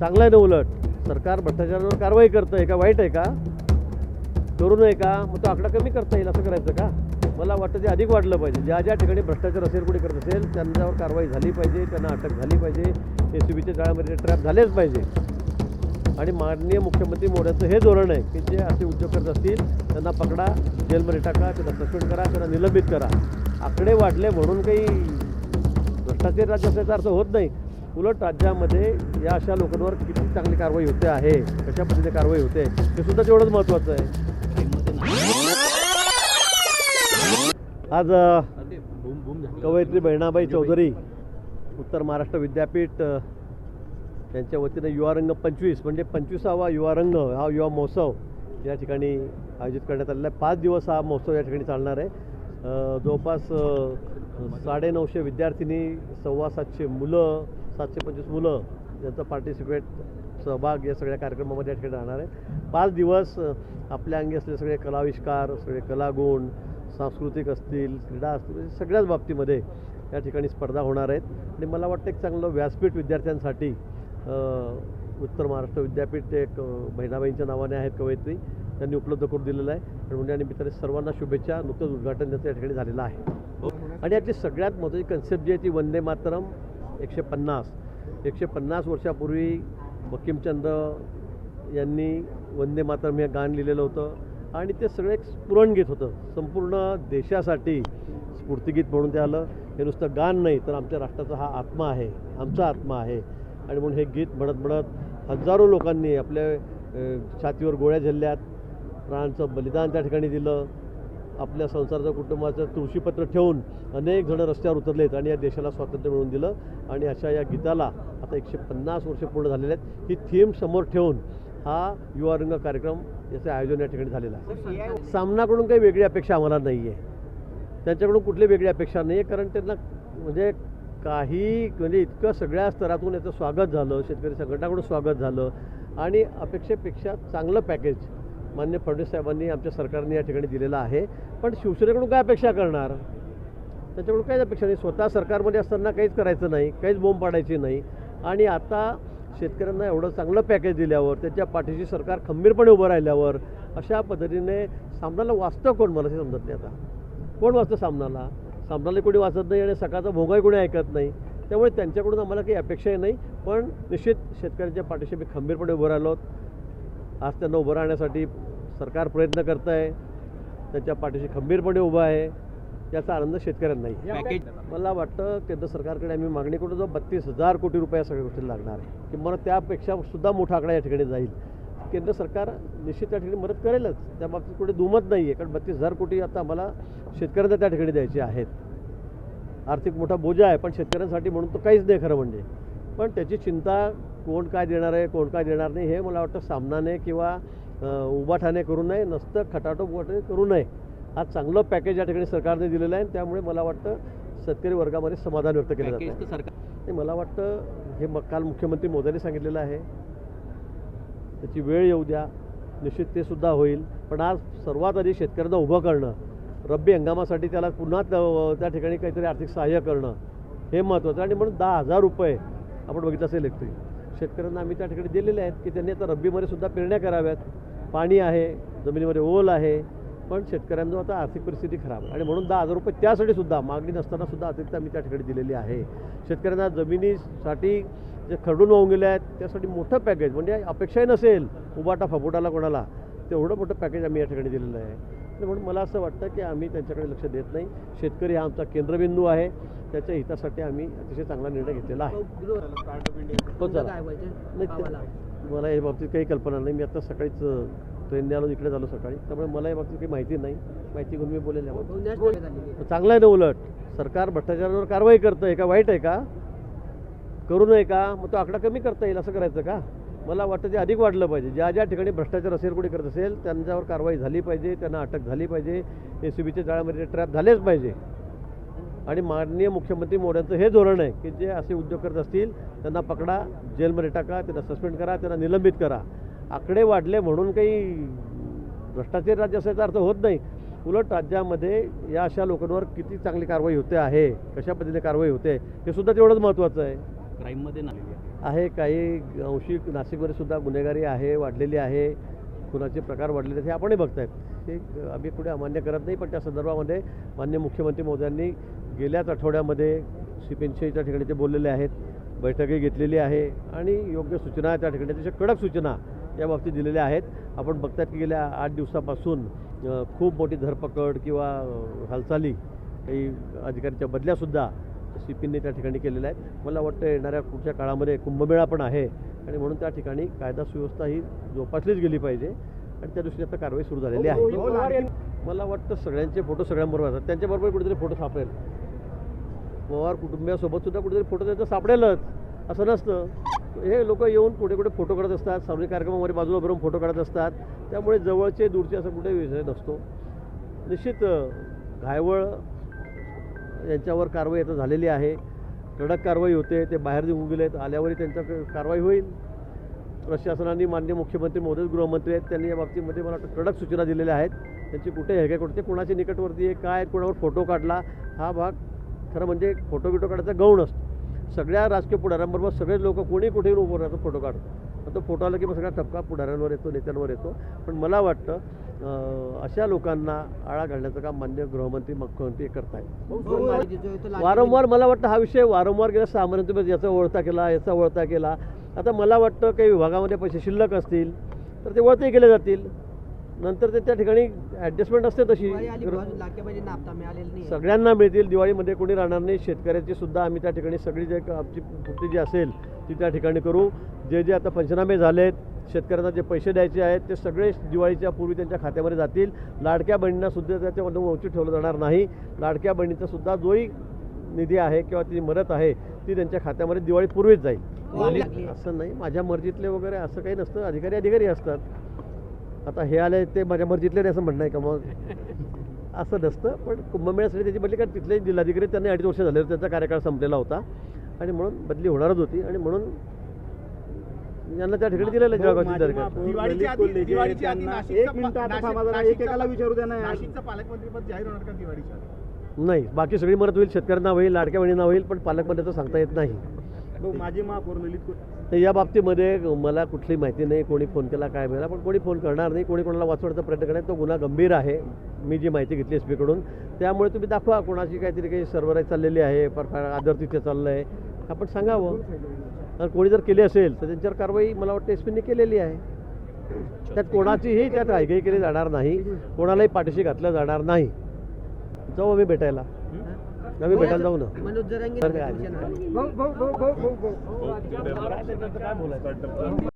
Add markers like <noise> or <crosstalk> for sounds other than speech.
चांगलं आहे ना उलट. सरकार भ्रष्टाचारावर कारवाई करतं आहे का? वाईट आहे का? करू नये का? मग तो आकडा कमी करता येईल असं करायचं का? मला वाटतं ते अधिक वाढलं पाहिजे ज्या ज्या ठिकाणी भ्रष्टाचार असेल कुठे करत असेल त्यांच्यावर कारवाई झाली पाहिजे त्यांना अटक झाली पाहिजे ए सी बीच्या जाळ्यामध्ये ट्रॅप झालेच पाहिजे. आणि माननीय मुख्यमंत्री मोदयांचं हे धोरण आहे की जे असे उद्योग करत असतील त्यांना पकडा जेलमध्ये टाका त्यांना सस्पेंड करा त्यांना निलंबित करा. आकडे वाढले म्हणून काही भ्रष्टाचार राज्य असल्याचा अर्थ होत नाही. उलट राज्यामध्ये या अशा लोकांवर किती चांगली कारवाई होते आहे कशा पद्धतीने कारवाई होते हे सुद्धा तेवढंच महत्त्वाचं आहे. आज कवयित्री बहिणाबाई चौधरी उत्तर महाराष्ट्र विद्यापीठ त्यांच्या यांच्या वतीनं युवारंग पंचवीस म्हणजे पंचवीसावा युवारंग हा युवा महोत्सव या ठिकाणी आयोजित करण्यात आलेला आहे. पाच दिवस हा महोत्सव या ठिकाणी चालणार आहे. जवळपास साडेनऊशे विद्यार्थिनी सव्वा सातशे मुलं सातशे पंचवीस मुलं यांचं पार्टिसिपेट सहभाग या सगळ्या कार्यक्रमामध्ये या ठिकाणी राहणार आहे. पाच दिवस आपल्या अंगी असलेले सगळे कलाविष्कार सगळे कलागुण सांस्कृतिक असतील क्रीडा असतील म्हणजे सगळ्याच बाबतीमध्ये या ठिकाणी स्पर्धा होणार आहेत. आणि मला वाटतं एक चांगलं व्यासपीठ विद्यार्थ्यांसाठी उत्तर महाराष्ट्र विद्यापीठ एक बहिणाबाईंच्या नावाने आहेत कवयित्री. त्यांनी उपलब्ध करून दिलेलं आहे. आणि म्हणजे निमित्ताने सर्वांना शुभेच्छा. नुकतंच उद्घाटन त्याचं या ठिकाणी झालेलं आहे. हो. आणि यातली सगळ्यात महत्त्वाची कन्सेप्ट जी आहे ती वंदे मातरम एकशे पन्नास. एकशे पन्नास वर्षापूर्वी बंकिमचंद्र यांनी वंदे मातरम हे गाणं लिहिलेलं होतं. आणि ते सगळं एक स्फुरण गीत होतं. संपूर्ण देशासाठी स्फूर्तिगीत म्हणून ते आलं. हे नुसतं गाण नाही तर आमच्या राष्ट्राचा हा आत्मा आहे. आमचा आत्मा आहे. आणि म्हणून हे गीत म्हणत म्हणत हजारो लोकांनी आपल्या छातीवर गोळ्या झेलल्यात. प्राणांचं बलिदान त्या ठिकाणी दिलं. आपल्या संसाराचं कुटुंबाचं तुळशीपत्र ठेवून अनेक जणं रस्त्यावर उतरलेत आणि या देशाला स्वातंत्र्य मिळवून दिलं. आणि अशा या गीताला आता एकशे पन्नास वर्ष पूर्ण झालेले आहेत. ही थीम समोर ठेवून हा युवा रंग कार्यक्रम याचं आयोजन या ठिकाणी झालेलं आहे. सामनाकडून काही वेगळी अपेक्षा आम्हाला नाही आहे त्यांच्याकडून कुठली वेगळी अपेक्षा नाही आहे कारण त्यांना म्हणजे काही म्हणजे इतकं सगळ्या स्तरातून याचं स्वागत झालं शेतकरी संघटनाकडून स्वागत झालं. आणि अपेक्षेपेक्षा चांगलं पॅकेज मान्य फडणवीस साहेबांनी आमच्या सरकारने या ठिकाणी दिलेलं आहे. पण शिवसेनेकडून काय अपेक्षा करणार? त्याच्याकडून काहीच अपेक्षा नाही. स्वतः सरकारमध्ये असताना काहीच करायचं नाही. काहीच बोंब पाडायची नाही. आणि आता शेतकऱ्यांना एवढं चांगलं पॅकेज दिल्यावर त्याच्या पाठीशी सरकार खंबीरपणे उभं राहिल्यावर अशा पद्धतीने सामनाला वाचतं कोण? मला ते समजत नाही आता. कोण वाचतं सामनाला? सामनाला कोणी वाचत नाही आणि सकाळचा भोगाही कोणी ऐकत नाही. त्यामुळे त्यांच्याकडून आम्हाला काही अपेक्षाही नाही. पण निश्चित शेतकऱ्यांच्या पाठीशी मी खंबीरपणे उभं राहिलो. आज त्यांना उभं राहण्यासाठी सरकार प्रयत्न करत आहे. त्यांच्या पाठीशी खंबीरपणे उभं आहे. याचा आनंद शेतकऱ्यांनाही पॅकेज मला वाटतं केंद्र सरकारकडे आम्ही मागणी करू जो बत्तीस हजार कोटी रुपये या सगळ्या गोष्टी लागणार आहे. की मला त्यापेक्षा सुद्धा मोठा आकडा या ठिकाणी जाईल. केंद्र सरकार निश्चित त्या ठिकाणी मदत करेलच. त्या बाबतीत कुठे दुमत नाही आहे कारण बत्तीस हजार कोटी आता आम्हाला शेतकऱ्यांना त्या ठिकाणी द्यायचे आहेत. आर्थिक मोठा बोजा आहे पण शेतकऱ्यांसाठी म्हणून तो काहीच नाही खरं म्हणजे. पण त्याची चिंता कोण काय देणार आहे कोण काय देणार नाही हे मला वाटतं सामनाने किंवा अं, उभाठाने करू नये नसतं खटाटोप उभाठाने करू नये. आज चांगलं पॅकेज या ठिकाणी सरकारने दिलेलं आहे त्यामुळे मला वाटतं शेतकरी वर्गामध्ये समाधान व्यक्त केलं जातं सरकार मला वाटतं हे मग काल मुख्यमंत्री मोदयांनी सांगितलेलं आहे. त्याची वेळ येऊ द्या. निश्चित ते सुद्धा होईल. पण आज सर्वात आधी शेतकऱ्यांना उभं करणं रब्बी हंगामासाठी त्याला पुन्हा त्या ठिकाणी काहीतरी आर्थिक सहाय्य करणं हे महत्त्वाचं आणि म्हणून दहा हजार रुपये आपण बघितलं असेल इलेक्ट्रिक शेतकऱ्यांना आम्ही त्या ठिकाणी दिलेले आहेत की त्यांनी आता रब्बीमध्ये सुद्धा पेरण्या कराव्यात. पाणी आहे जमिनीमध्ये ओल आहे पण शेतकऱ्यांचं आता आर्थिक परिस्थिती खराब आहे. आणि म्हणून दहा हजार रुपये त्यासाठी सुद्धा मागणी नसताना सुद्धा अतिरिक्त आम्ही त्या ठिकाणी दिलेली आहे. शेतकऱ्यांना जमिनीसाठी जे खरडून वाहून गेले आहेत त्यासाठी मोठं पॅकेज म्हणजे अपेक्षाही नसेल उबाटा फपोटाला कोणाला. तेवढं मोठं पॅकेज आम्ही या ठिकाणी दिलेलं आहे. म्हणून मला असं वाटतं की आम्ही त्यांच्याकडे लक्ष देत नाही. शेतकरी हा आमचा केंद्रबिंदू आहे. त्याच्या हितासाठी आम्ही अतिशय चांगला निर्णय घेतलेला आहे. हो, मला या बाबतीत काही कल्पना नाही. मी आता सकाळीच ट्रेनने आलो इकडे झालो सकाळी. त्यामुळे मला या बाबतीत काही माहिती नाही. माहिती घेऊन मी बोलेल चांगलं आहे ना उलट. सरकार भ्रष्टाचारावर कारवाई करतं. आहे का वाईट आहे का? करू नये का? मग तो आकडा कमी करता येईल असं करायचं का? मला वाटतं ते अधिक वाढलं पाहिजे ज्या ज्या ठिकाणी भ्रष्टाचार असेल कुठे करत असेल त्यांच्यावर कारवाई झाली पाहिजे त्यांना अटक झाली पाहिजे ए सी बीच्या जाळ्यामध्ये ट्रॅप झालेच पाहिजे. आणि माननीय मुख्यमंत्री मोदयांचं हे धोरण आहे की जे असे उद्योग करत असतील त्यांना पकडा जेलमध्ये टाका त्यांना सस्पेंड करा त्यांना निलंबित करा. आकडे वाढले म्हणून काही भ्रष्टाचार राज्य असायचा अर्थ होत नाही. उलट राज्यामध्ये या अशा लोकांवर किती चांगली कारवाई होते आहे कशा पद्धतीने कारवाई होते हे सुद्धा तेवढंच महत्त्वाचं आहे. क्राईममध्ये नाही. आहे काही अंशी नाशिकमध्ये सुद्धा गुन्हेगारी आहे वाढलेली आहे खुनाचे प्रकार वाढलेले आहेत हे आपणही बघतायत. ते आम्ही पुढे अमान्य करत नाही पण त्या संदर्भामध्ये मान्य मुख्यमंत्री मोदयांनी गेल्याच आठवड्यामध्ये सिपेंशीच्या ठिकाणी ते बोललेले आहेत बैठकही घेतलेली आहे आणि योग्य सूचना त्या ठिकाणी अतिशय कडक सूचना या बाबतीत दिलेल्या आहेत. आपण बघतात की गेल्या आठ दिवसापासून खूप मोठी धरपकड किंवा हालचाली काही अधिकाऱ्यांच्या बदल्यासुद्धा सी पींनी त्या ठिकाणी केलेल्या आहेत. मला वाटतं येणाऱ्या पुढच्या काळामध्ये कुंभमेळा पण आहे आणि म्हणून त्या ठिकाणी कायदा सुव्यवस्था ही जोपासलीच गेली पाहिजे आणि त्या दृष्टीने आता कारवाई सुरू झालेली आहे. मला वाटतं सगळ्यांचे फोटो सगळ्यांबरोबर असतात. त्यांच्याबरोबर कुठेतरी फोटो सापडेल. पवार कुटुंबियासोबत सुद्धा कुठेतरी फोटो त्यांचा सापडेलच असं नसतं. हे लोक येऊन कुठे कुठे फोटो काढत असतात सार्वजनिक कार्यक्रमामध्ये बाजूला भरून फोटो काढत असतात. त्यामुळे जवळचे दूरचे असं कुठे विषय नसतो. निश्चित घायवळ यांच्यावर कारवाई आता झालेली आहे. कडक कारवाई होते ते बाहेर निघून आहेत आल्यावरही त्यांच्या कारवाई होईल. प्रशासनाने मान्य मुख्यमंत्री मोदीच गृहमंत्री आहेत त्यांनी या बाबतीमध्ये मला वाटतं कडक सूचना दिलेल्या आहेत. त्यांची कुठे हे काय कुठे कोणाच्या निकटवरती आहे काय कोणावर फोटो काढला हा भाग खरं म्हणजे फोटो बिटो काढायचा गौण असतो. सगळ्या राजकीय पुढाऱ्यांबरोबर सगळे लोक कोणी कुठेही उभं राहतो फोटो काढतो तो फोटो आला की मग सगळा टपका पुढाऱ्यांवर येतो नेत्यांवर येतो. पण मला वाटतं अशा लोकांना आळा घालण्याचं काम मान्य गृहमंत्री मुख्यमंत्री करतायत. वारंवार मला वाटतं हा विषय वारंवार गेला सहा महिन्यात याचा ओळखा केला याचा ओळखा केला. आता मला वाटतं काही विभागामध्ये पैसे शिल्लक असतील तर ते वळते केले जातील. नंतर ते त्या ठिकाणी ॲडजस्टमेंट असते तशी. सगळ्यांना मिळतील. दिवाळीमध्ये कोणी राहणार नाही. शेतकऱ्याची सुद्धा आम्ही त्या ठिकाणी सगळी जे आमची पूर्ती जी असेल ती त्या ठिकाणी करू. जे जे आता पंचनामे झालेत शेतकऱ्यांना जे पैसे द्यायचे आहेत ते सगळे दिवाळीच्या पूर्वी त्यांच्या खात्यामध्ये जातील. लाडक्या बहिणींना सुद्धा त्याच्यामध्ये वंचित ठेवलं जाणार नाही. लाडक्या बहिणीचा सुद्धा जोही निधी आहे किंवा ती मदत आहे ती त्यांच्या खात्यामध्ये दिवाळीपूर्वीच जाईल. असं नाही. माझ्या मर्जीतले वगैरे असं काही नसतं. अधिकारी अधिकारी असतात. आता हे आले ते माझ्या मर्जीतले नाही असं म्हणणं आहे का मग? <laughs> असं नसतं पण कुंभमेळ्यासाठी त्याची बदली कारण तिथले जिल्हाधिकारी त्यांनी अडीच वर्ष झाले होते, त्यांचा कार्यकाळ संपलेला होता. आणि म्हणून बदली होणारच होती. आणि म्हणून यांना त्या ठिकाणी दिलेलं नाही बाकी सगळी मदत होईल शेतकऱ्यांना होईल लाडक्या बहिणींना होईल पण पालकमंत्र्याचं सांगता येत नाही. माजी महापौर ललित तर या बाबतीमध्ये मला कुठली माहिती नाही कोणी फोन केला काय मिळाला पण कोणी फोन करणार नाही कोणी कोणाला वाचवण्याचा प्रयत्न करणार तो गुन्हा गंभीर आहे. मी जी माहिती घेतली एस पीकडून त्यामुळे तुम्ही दाखवा कोणाची काहीतरी काही सर्वराई चाललेली आहे पर फार आदर तिथे चाललं आहे आपण सांगावं. तर कोणी जर केली असेल तर त्यांच्यावर कारवाई मला वाटतं एस पीने केलेली आहे. त्यात कोणाचीही त्यात घाईघाई केली जाणार नाही. कोणालाही पाठीशी घातलं जाणार नाही. जाऊ आम्ही भेटायला. आम्ही भेटायला जाऊ ना मनोज जरांगे काय बोलायचं